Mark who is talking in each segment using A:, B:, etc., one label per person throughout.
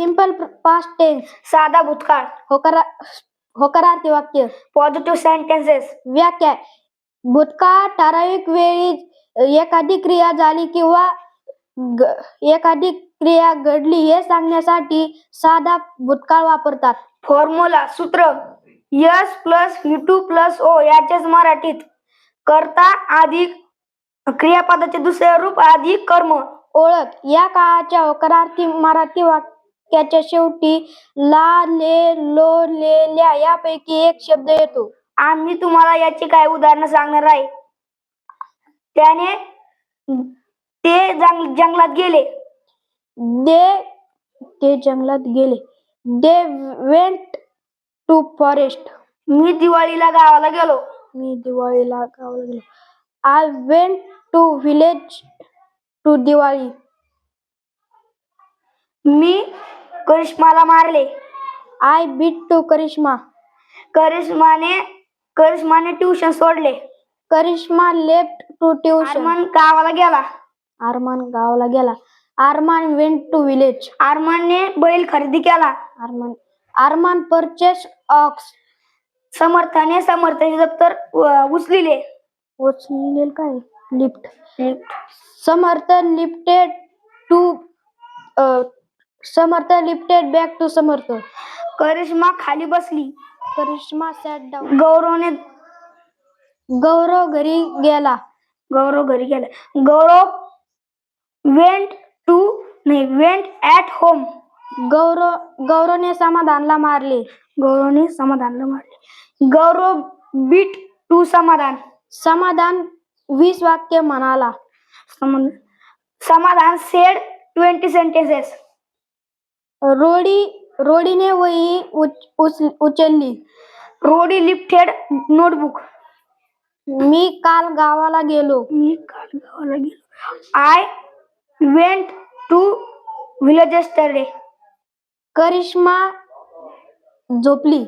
A: Simple past tense
B: साधा भूतकाळ
A: होकारा होकारार्थी वाक्य
B: पॉझिटिव्ह सेंटेन्सेस
A: व्याख्या भूतकाळ ठराविक वेळी एखादी क्रिया झाली किंवा एखादी क्रिया घडली हे सांगण्यासाठी साधा भूतकाळ वापरतात
B: फॉर्म्युला सूत्र S plus V two plus O याचेच मराठीत करता अधिक क्रियापदाचे दुसरे रूप अधिक कर्म
A: ओळख या काळाच्या होकारार्थी मराठी वाक्य वाक्याच्या शेवटी ला ले लो ले ल्या यापैकी एक शब्द येतो.
B: आम्ही तुम्हाला याची काय उदाहरणं सांगणार आहे. त्याने ते जंगलात गेले.
A: दे ते जंगलात गेले. They went to forest.
B: मी दिवाळीला गावाला गेलो.
A: मी दिवाळीला गावाला गेलो. I went to village to Diwali.
B: मी करिश्माला मारले.
A: I beat to Karishma.
B: करिश्माने करिश्माने ट्युशन सोडले.
A: Karishma left to tuition
B: Arman गावाला गेला.
A: आरमान गावाला गेला. आरमान वेंट टू विलेज
B: आरमानने बैल खरेदी केला.
A: आरमान आरमान परचेस ऑक्स
B: समर्थाने समर्थाचे दप्तर उ- उचलिले.
A: उचलेल काय? Lift Samarth lifted to Samarth lifted back to Samarth.
B: Karishma खाली बसली.
A: करिश्मा सॅट डाऊन
B: गौरवने
A: गौरव घरी गेला.
B: गौरव घरी गेला. गौरव वेंट टू नाही वेंट ऍट होम
A: गौरव गौरवने समाधानला मारले.
B: गौरवने समाधानला मारले. गौरव बीट टू समाधान.
A: समाधान वीस वाक्य म्हणाला.
B: सम- Samadhan said twenty sentences
A: Rodi रोडीने वही उच- उच- उचलली.
B: रोडी लिफ्टेड नोटबुक.
A: मी काल गावाला गेलो.
B: मी काल गावाला गेलो. I went to village yesterday
A: Karishma झोपली.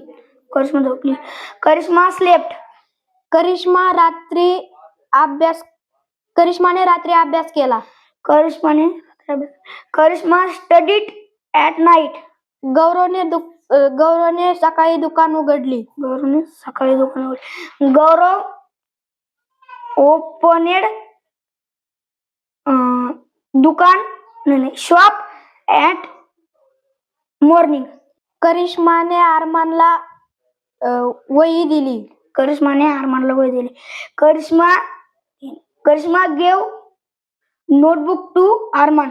B: करिश्मा झोपली. करिश्मा स्लेप्ट
A: करिश्मा रात्री अभ्यास करिश्माने रात्री अभ्यास केला.
B: करिश्माने करिश्मा स्टडीड ऍट नाईट
A: गौरवने अं, गौरवने सकाळी दुकान उघडली.
B: गौरवने सकाळी दुकान उघडले. गौरव ओपनेड दुकान नाही नाही शॉप ऍट मॉर्निंग
A: करिश्माने आरमानला वही दिली.
B: करिश्माने आरमानला वय दिली. Karishma Karishma gave notebook to Arman.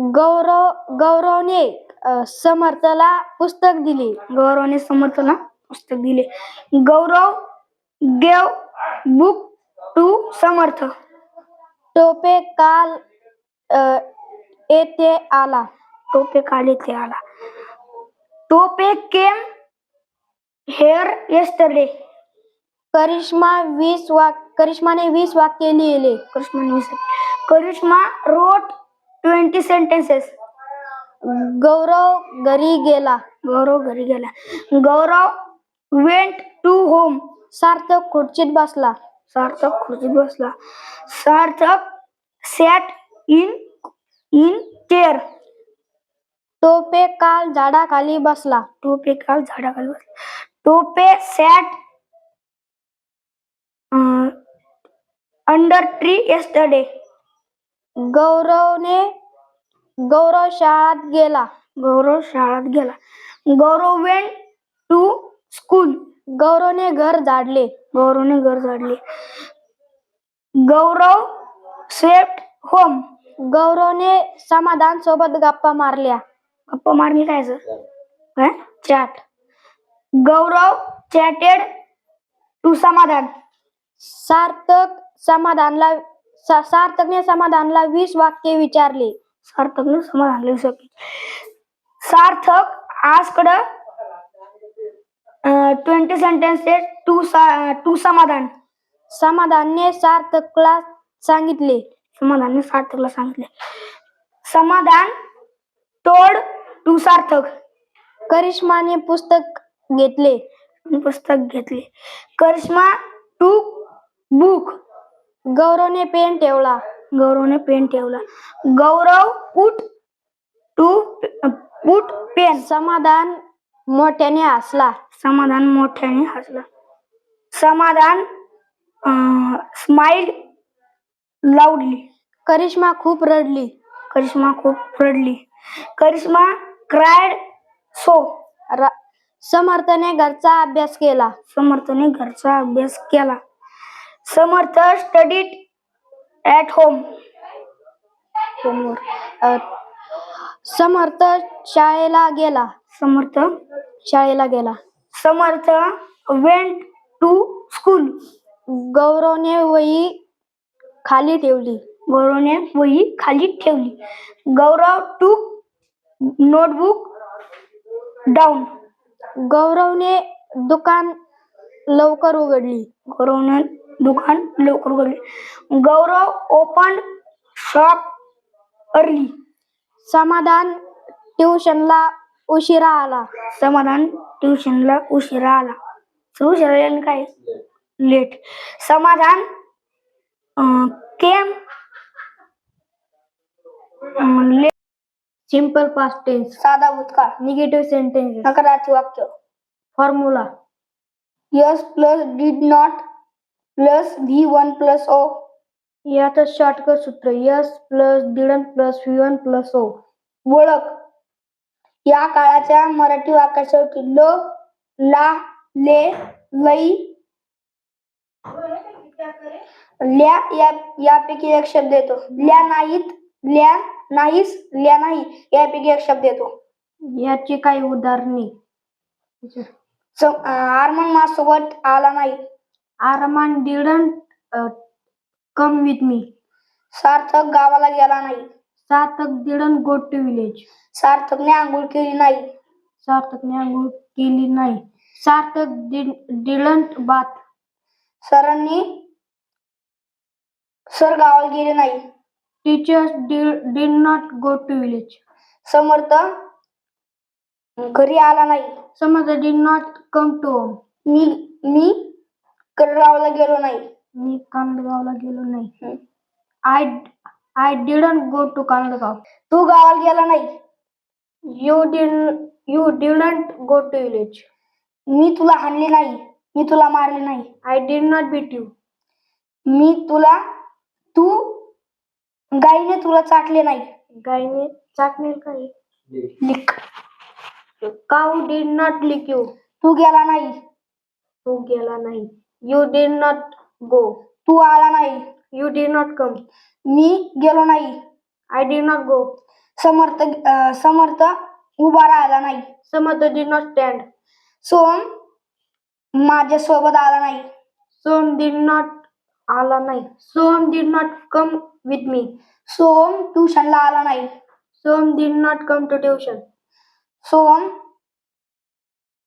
A: Gaurav गौरवने अं, समर्थला पुस्तक दिली.
B: गौरवने समर्थला पुस्तक दिले. Gaurav gave book to Samarth.
A: Tope काल अं, येथे आला.
B: टोपे काल येथे आला. Tope came here yesterday.
A: Karishma वीस वाक करिश्माने वीस वाक्य लिहिले.
B: Karishma Karishma wrote twenty sentences.
A: Gaurav घरी गेला.
B: गौरव घरी गेला. Gaurav went to home
A: Sarthak खुर्चीत बसला.
B: सार्थक खुर्चीत बसला. Sarthak sat in in chair
A: Tope काल झाडाखाली बसला.
B: टोपे काल झाडाखाली बसला. Tope sat under tree yesterday.
A: गौरवने गौरव शाळेत गेला.
B: गौरव शाळेत गेला. गौरव वेंट टू स्कूल
A: गौरवने घर झाडले.
B: गौरवने घर झाडले. गौरव स्वेप्ट होम
A: गौरवने समाधान सोबत गप्पा मारल्या.
B: गप्पा मारली काय sir? Chat Gaurav chatted to Samadhan.
A: Sarthak समाधानला सार्थकने समाधानला वीस वाक्य विचारले.
B: सार्थकने समाधान लिहू शकले. Sarthak आजकड twenty sentences to to Samadhan.
A: समाधानने सार्थकला सांगितले.
B: समाधानने सार्थकला सांगितले. समाधान तोड टू सार्थक.
A: करिश्माने पुस्तक घेतले.
B: पुस्तक घेतले. करिश्मा टू बुक
A: गौरवने पेन ठेवला.
B: गौरवने पेन ठेवला. गौरव उठ टू बूट पेन.
A: समाधान मोठ्याने हसला.
B: समाधान मोठ्याने हसला. समाधान स्माइल्ड लाऊडली
A: करिश्मा खूप रडली.
B: करिश्मा खूप रडली. करिश्मा क्रायड सो
A: समर्थने घरचा अभ्यास केला.
B: समर्थने घरचा अभ्यास केला. Samarth studied at home
A: Samarth शाळेला गेला.
B: समर्थ
A: शाळेला गेला.
B: समर्थ वेंट टू स्कूल
A: गौरवने वही खाली ठेवली.
B: गौरवने वही खाली ठेवली. गौरव टू नोटबुक डाऊन
A: गौरवने दुकान लवकर उघडली.
B: गौरवने दुकान लवकर उघडले गौरव ओपन शॉप अर्ली
A: समाधान ट्युशनला उशिरा आला.
B: समाधान ट्युशनला उशिरा आला. उशिरा काय? लेट समाधान केम
A: सिंपल पास्ट टेन्स
B: साधा भूतकाळ.
A: निगेटिव्ह सेंटेन्स
B: नकारार्थी वाक्य.
A: Formula
B: S plus did not plus V one plus O.
A: यातच शॉर्टकट सूत्र S plus didn't plus V one plus O
B: ओळख. या काळाच्या मराठी वाक्यासाठी ल ला ले लई ल्या या यापैकी एक शब्द येतो. ल्या नाहीत ल्या नाहीस ल्या नाही यापैकी एक शब्द येतो.
A: याची काही उदाहरणे.
B: आरमन माझ्यासोबत आला नाही.
A: Arman didn't come with me
B: Sarthak गावाला गेला नाही.
A: Sarthak didn't go to village
B: सार्थकने आंघोळ केली नाही.
A: सार्थकने आंघोळ केली नाही. सार्थक डिडंट बाथ
B: सरांनी सर गावाला गेले नाही.
A: Teachers did not go to village
B: Samarth घरी आला नाही.
A: समज did not come to home
B: मी मी गावाला गेलो नाही.
A: मी कांदगावला गेलो नाही. I I didn't go to Kandgaon
B: तू गावाला गेला नाही.
A: You did you didn't go to village
B: मी तुला हाणले नाही. मी तुला मारले नाही.
A: I did not beat you
B: मी तुला तू गाईने तुला चाटले नाही.
A: गायने चाकणे काही?
B: Lick
A: cow did not lick you
B: तू गेला नाही.
A: तू गेला नाही. यू डिड नॉट गो
B: तू आला नाही
A: यू डिड नॉट कम
B: मी गेलो नाही
A: I did not go
B: Samarth अं, समर्थ उभा राहिला नाही
A: Samarth did not stand
B: Som माझ्या सोबत आला नाही
A: सोम डिड नॉट आला नाही Som did not come with me
B: Som ट्युशनला आला नाही
A: Som did not come to tuition
B: Som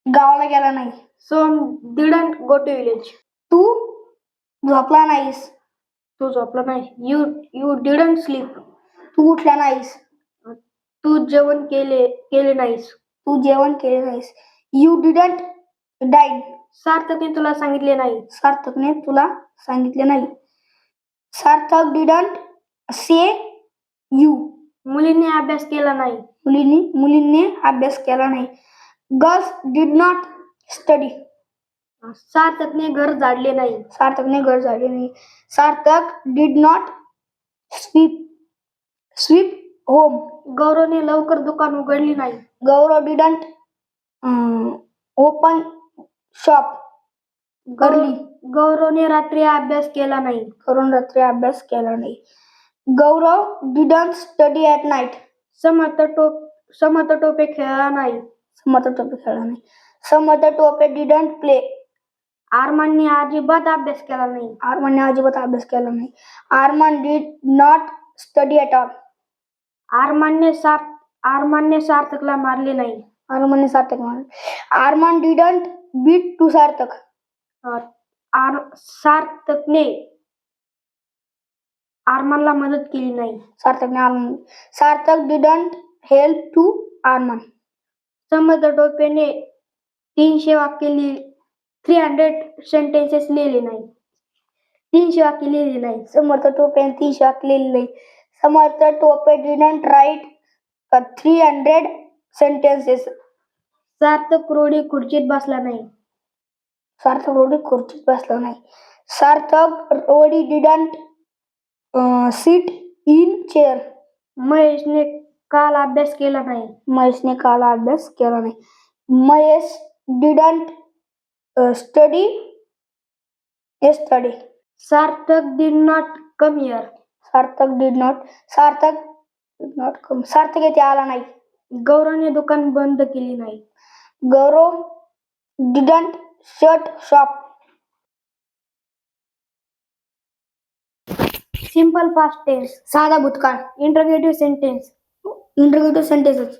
B: गावाला गेला नाही
A: Som didn't go to village
B: तू झोपला नाहीस.
A: तू झोपला नाही. यू यू डिडंट स्लीप
B: तू उठला नाहीस.
A: तू जेवण केले केले नाहीस.
B: तू जेवण केले नाहीस. यू डिडंट डाईड
A: सार्थकने तुला सांगितले नाही.
B: सार्थकने तुला सांगितले नाही. सार्थक डिडंट से यू
A: मुलीने अभ्यास केला नाही.
B: मुलींनी मुलींनी अभ्यास केला नाही. गर्ल्स डिड नॉट स्टडी
A: सार्थकने घर झाडले नाही.
B: सार्थकने घर झाडले नाही. Sarthak did not sweep sweep home
A: गौरवने लवकर दुकान उघडली नाही.
B: गौरव डिडंट ओपन शॉप
A: गौ- गौरवने रात्री अभ्यास केला नाही.
B: करून रात्री अभ्यास केला नाही. Gaurav didn't study at night
A: Samarth टोप समर्थ टोपे खेळला नाही.
B: समर्थ टोपे खेळला नाही. समर्थ टोपे डिडंट प्ले
A: आरमानने अजिबात अभ्यास केला नाही.
B: आरमानने अजिबात अभ्यास केला नाही. Arman did not study at all
A: आरमानने सार्थ आरमानने सार्थकला मारले नाही.
B: आरमानने सार्थक मारले. Arman didn't beat to Sarthak.
A: अं, आर सार्थकने आरमानला मदत केली नाही.
B: सार्थकने Arman Sarthak didn't help to Arman
A: Samarth टोपेने तीनशे वाक्य लिहि थ्री हंड्रेड सेंटेन्सेस लिहिले नाही. तीनशे वाक्य लिहिले नाही.
B: समर्थ टोपे तीनशे वाक्य लिहिलेले नाही. Samarth Tope didn't write three hundred sentences
A: Sarthak Rodi खुर्चीत बसला नाही.
B: सार्थक रोडी खुर्चीत बसला नाही. Sarthak Rodi didn't sit in chair
A: महेशने काल अभ्यास केला नाही.
B: महेशने काल अभ्यास केला नाही. Mahesh didn't study study
A: Sarthak did not come here
B: Sarthak did not Sarthak did not come. Sarthak येथे आला नाही.
A: गौरवने दुकान बंद केली नाही.
B: Gaurav didn't shut shop
A: simple past tense
B: साधा भूतकाळ.
A: इंटरगेटिव्ह सेंटेन्स
B: इंटरग्रेटिव्ह सेंटेन्सेस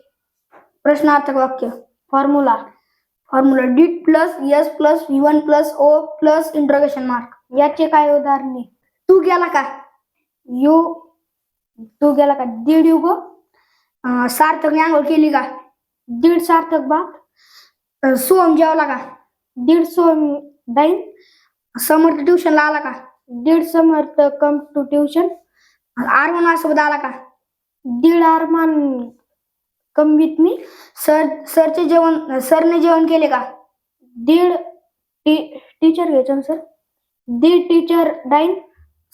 B: प्रश्नार्थक वाक्य.
A: Formula
B: formula did plus S plus V one plus O plus interrogation mark.
A: याचे काय उदाहरणे?
B: तू गेला का?
A: यू तू गेला का? दीड यू गो
B: सार्थकने आंघोळ केली का?
A: दीड सार्थक बा
B: सोम सोहम जेवला का?
A: दीड सोम डाईन
B: समर्थ ट्युशनला आला का?
A: Did Samarth come to tuition
B: Arman माझ्यासोबत आला का?
A: Did Arman come with me
B: sir सरचे जेवण सरने जेवण केले का?
A: दीड टी टीचर घ्यायचं ना सर दीड टीचर डाईन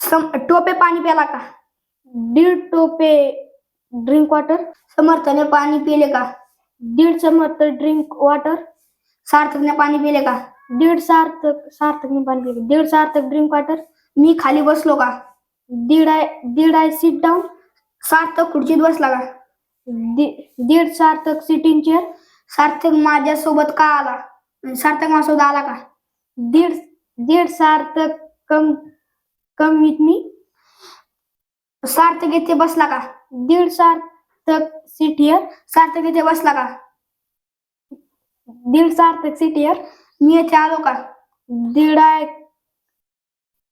B: सम टोपे पाणी प्याला का?
A: दीड टोपे ड्रिंक वॉटर
B: समर्थने पाणी पिले का?
A: दीड समर्थ ड्रिंक वॉटर
B: सार्थकने पाणी पिले का?
A: दीड सार्थक सार्थकने पाणी पिले दीड सार्थक ड्रिंक वॉटर
B: मी खाली बसलो का?
A: Did I did I sit down
B: Sarthak खुर्चीत बसला का?
A: दीड सार्थक सिटिंग चेअर
B: सार्थक माझ्यासोबत का आला? सार्थक माझ्यासोबत आला का?
A: दीड दीड सार्थक कम कम विथ मी
B: सार्थक येथे बसला का?
A: दीड सार्थक सिट
B: सार्थक येथे बसला का?
A: दीड सार्थक सिट
B: मी येथे आलो का?
A: दीड आय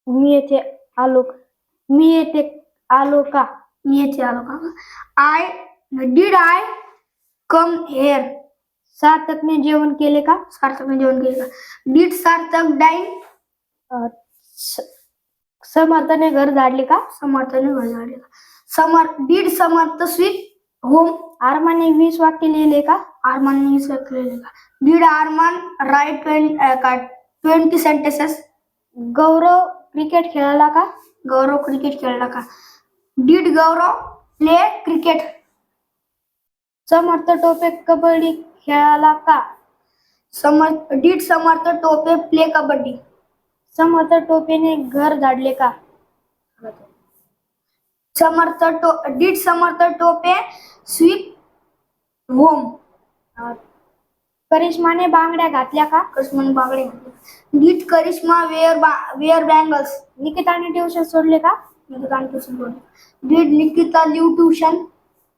A: मी येथे आलो. मी येथे आलो का?
B: मी येथे आलो का? I did I come here
A: सार्थकने जेवण केले का?
B: सार्थकने जेवण केले का? डीड सार्थक
A: स- समर्थने घर झाडले का?
B: समर्थने घर झाले का? Samarth did Samarth sweet home
A: आरमाने वीस वाक्य लिहिले का?
B: आरमानने केलेले का? डीड आरमान राईट का ट्वेंटी सेंटेन्सेस
A: गौरव क्रिकेट खेळला का?
B: गौरव क्रिकेट खेळला का? Did Gaurav play cricket
A: Samarth Tope kabaddi खेळाला का?
B: Samarth did Samarth Tope play kabaddi.
A: समर्थ टोपेने घर झाडले का?
B: समर्थ टो did Samarth Tope sweep home
A: करिश्माने बांगड्या घातल्या का?
B: करिश्माने Bagade did Karishma wear wear bangles
A: निकिताने tuition सोडले का?
B: Did Nikita leave tuition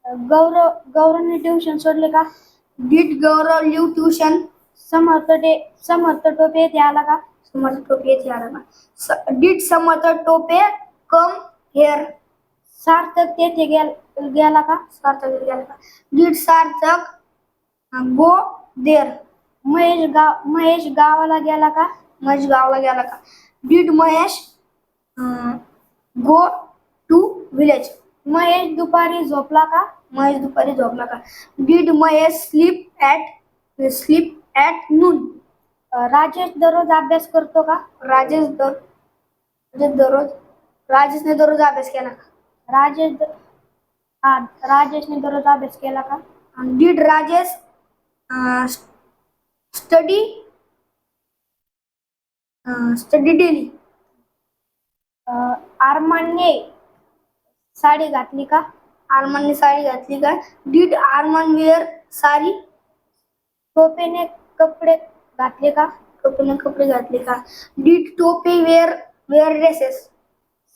A: Gaurav गौरवने tuition सोडले का?
B: Did Gaurav leave tuition
A: Samarth day Samarth Tope येथे आला का?
B: समर्थ टोपे येथे आला का? Did Samarth Tope come here
A: Sarthak तेथे गेला का?
B: सार्थक गेला का? डीड सार्थक गो देर
A: महेश गाव महेश गावाला गेला का?
B: महेश गावाला गेला का? Did Mahesh go to village
A: Mahesh दुपारी झोपला का?
B: महेश दुपारी झोपला का? Did Mahesh sleep at sleep at noon
A: Rajesh दररोज अभ्यास करतो का?
B: राजेश दर दररोज. राजेशने दररोज अभ्यास केला का?
A: राजेश हा राजेशने दररोज अभ्यास केला का?
B: Did Rajesh study study daily
A: um, आरमानने sari घातली का?
B: आर्मनने साडी घातली का? Did Arman wear sari?
A: टोपेने कपडे घातले का?
B: टोपेने कपडे घातले का? Did Tope wear wear dresses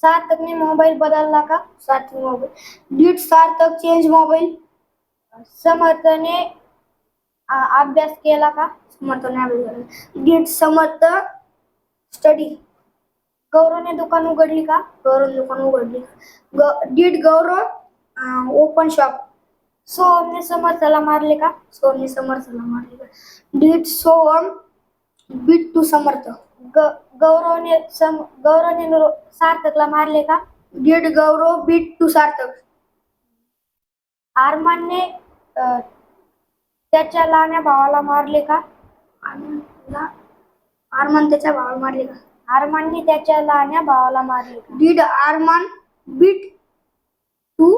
A: सार्थकने mobile बदलला का?
B: Sarthak mobile did Sarthak change mobile
A: समर्थने अभ्यास केला का?
B: समर्थने अभ्यास डीड समर्थ स्टडी
A: गौरवने दुकान उघडली का?
B: गौरव दुकान उघडली. डीड गौरव ओपन शॉप
A: सोहमने समर्थला मारले का?
B: सोहमने समर्थला मारले का? Did Soham beat to Samarth.
A: ग- गौरवने सम गौरवने सार्थकला मारले का?
B: Did Gaurav beat to Sarthak.
A: आरमानने अं, त्याच्या लहान्या भावाला मारले का?
B: आर्मनला आर्मन त्याच्या भावाला मारले का?
A: आरमानने त्याच्या लहान्या भावाला मारले.
B: Did Arman beat to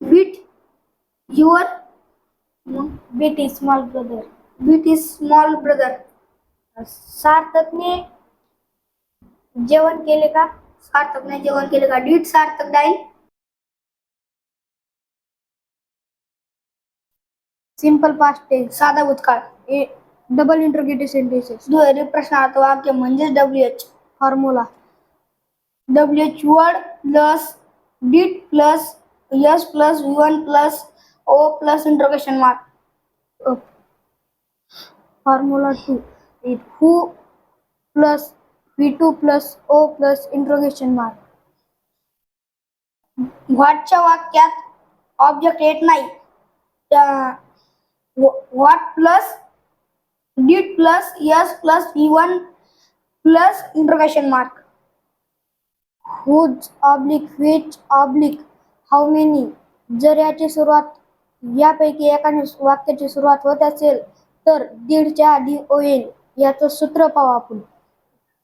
B: beat your
A: beat small brother
B: beat his small brother?
A: सार्थकने जेवण केले का?
B: सार्थकने जेवण केले का? Did Sarthak dine
A: simple past
B: साधा भूतकाळ.
A: डबल इंटरगेटिव्ह सेंटेन्सेस
B: दुहेरी प्रश्नार्थ वाक्य म्हणजेच W H
A: formula
B: W H word plus did plus S plus V one plus O plus interrogation mark
A: formula two who plus V two plus O plus interrogation mark
B: व्हॉटच्या वाक्यात object येत नाही. What plus did plus S plus V one plus interrogation mark
A: whose oblique which oblique how many जर याची सुरुवात यापैकी एकाने वाक्याची सुरुवात होत असेल तर दीडच्या आधी ओ येईल याचं सूत्र पाहू आपण.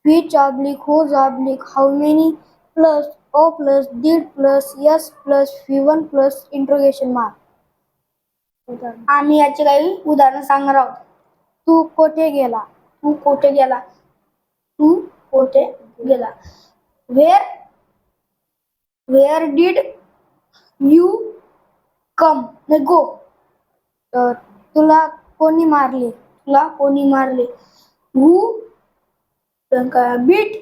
A: Which oblique whose oblique how many plus O plus did plus S plus V one plus interrogation mark
B: आम्ही याचे काही उदाहरण सांगणार आहोत.
A: तू कोठे गेला?
B: तू कोठे गेला? तू कोठे गेला? Where where did you come go
A: तुला कोणी मारले?
B: तुला कोणी मारले? हू बीट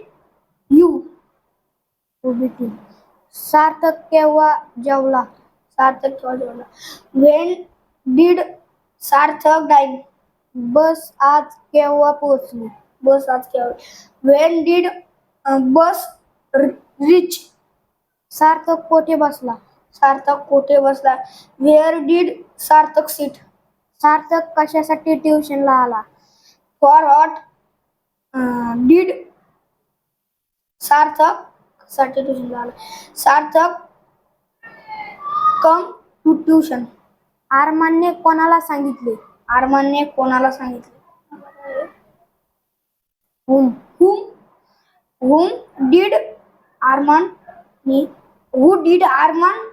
B: यू
A: उभी सार्थक केव्हा जेवला?
B: सार्थक केव्हा जेवला? When did Sarthak dine
A: bus आज केव्हा पोहोचली?
B: बस आज केव्हा? When did bus reach
A: Sarthak कोठे बसला?
B: सार्थक कोठे बसला? Where did Sarthak sit
A: Sarthak कशासाठी ट्युशनला आला?
B: फॉर हॉट डीड सार्थकसाठी ट्युशनला आला? सार्थक कम टू ट्युशन
A: आरमानने कोणाला सांगितले?
B: आरमानने कोणाला सांगितले?
A: Whom.
B: Whom. Whom did Arman who did Arman?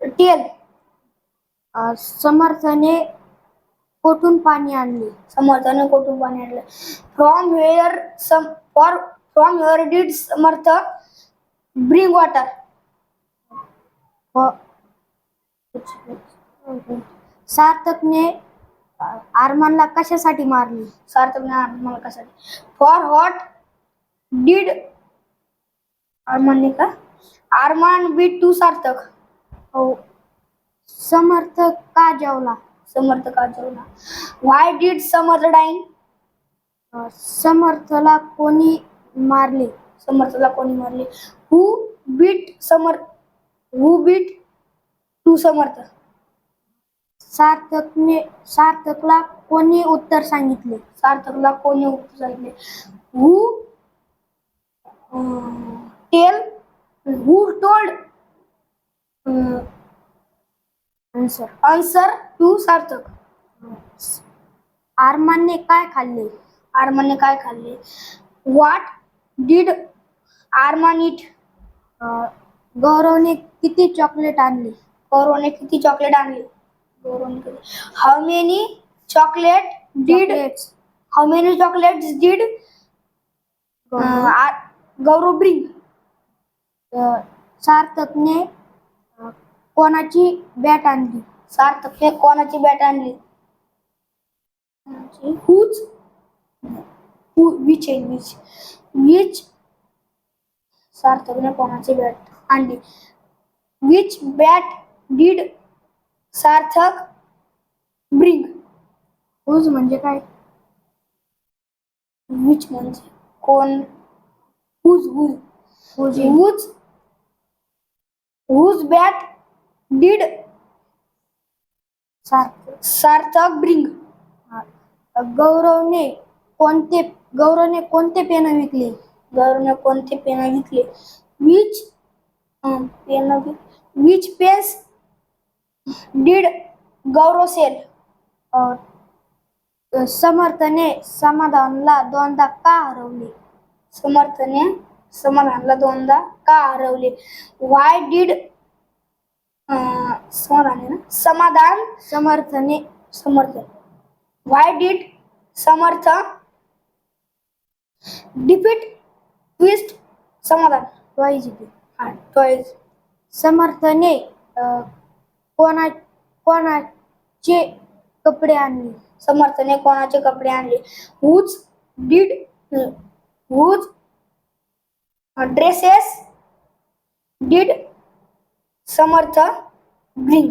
B: tell.
A: अ, समर्थने कोठून पाणी आणले?
B: समर्थाने कोठून पाणी आणलं? From where some for from where did Samarth bring water
A: सार्थकने आरमानला कशासाठी मारली?
B: सार्थकने आरमान कशासाठी? फॉर हॉट डीड आरमानने का? Arman beat to Sarthak.
A: हो. समर्थ का जेवला?
B: समर्थ का जेवला? वाय डीड समर्थ डाईन
A: समर्थला कोणी मारले?
B: समर्थला कोणी मारले? Who beat Samarth? Who beat to Samarth?
A: सार्थकने सार्थकला कोणी उत्तर सांगितले?
B: सार्थकला कोणी उत्तर सांगितले? Who tell who told
A: answer
B: answer to Sarthak.
A: आरमानने काय खाल्ले?
B: आरमानने काय खाल्ले? व्हॉट डीड आरमान इट
A: गौरवने किती चॉकलेट आणली?
B: गौरवने किती चॉकलेट आणले? गौरवने किती how many chocolate did
A: Chocolates.
B: How many chocolates did
A: Gaurav.
B: Gaurav bring
A: uh, सार्थकने अ, कोणाची बॅट आणली
B: सार्थकने कोणाची बॅट आणली हुच विच आहे विच विच सार्थकने कोणाची बॅट आणली which bat did Sarthak bring.
A: Whose म्हणजे काय?
B: विच म्हणजे कोण? Whose whose
A: whose
B: whose whose bat did.
A: Sarthak.
B: Sarthak bring.
A: गौरवने कोणते गौरवने कोणते पेन विकले?
B: गौरवने कोणते पेन विकले? Which pen which pens did Gaurav sell
A: समर्थने समाधानला दोनदा का हरवले?
B: समर्थने समाधानला दोनदा का हरवले? वाय डीड समाधान ना? समाधान
A: समर्थने
B: समर्थन. Why did Samarth defeat twist Samadhan.
A: Twice
B: हा टॉईज
A: समर्थने अ, कोणा कोणाचे कपडे आणले?
B: समर्थने कोणाचे कपडे आणले? Whose did whose dresses did Samarth bring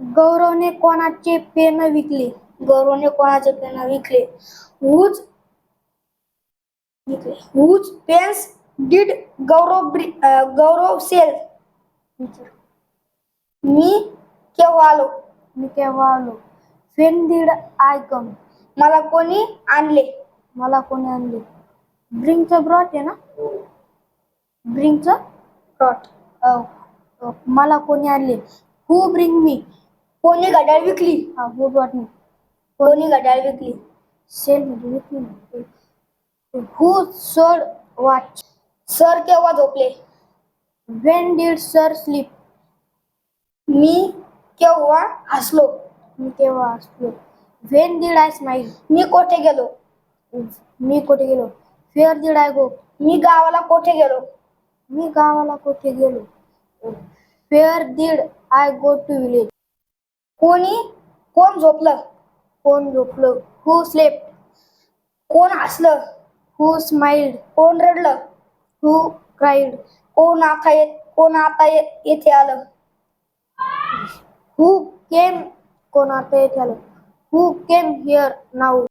A: गौरवने कोणाचे पेन विकले?
B: गौरवने कोणाचे पेन विकले? हुज विकले. Whose pens did Gaurav Gaurav sell मी केव्हा आलो?
A: मी केव्हा आलो? फेन दीड आय कम
B: मला कोणी आणले?
A: मला कोणी आणले? ब्रिंगचं ब्रॉट आहे ना? अ, अ, मला कोणी आणले? हू ब्रिंग मी
B: कोणी घड्याळ विकली?
A: हा हू ब्रॉट मी
B: कोणी घड्याळ विकली?
A: सेल मध्ये विकली हू सोड वॉच
B: सर केव्हा झोपले?
A: वेन डीड सर स्लीप
B: मी केव्हा हसलो
A: मी केव्हा असलो. वेन डीड आय स्माईल
B: मी कोठे गेलो?
A: मी कुठे गेलो? फेअर डीड आय गो
B: मी गावाला कोठे गेलो?
A: मी गावाला कुठे गेलो? Where did I go to village
B: कोणी? कोण झोपलं?
A: कोण झोपलं? हू स्लेप
B: कोण हसलं?
A: हू स्माइल्ड
B: कोण रडलं?
A: हू क्राईड
B: कोण आता येत कोण आता येथे आलं?
A: हू केम कोण आता येथे आलं हू केम हिअर नाऊ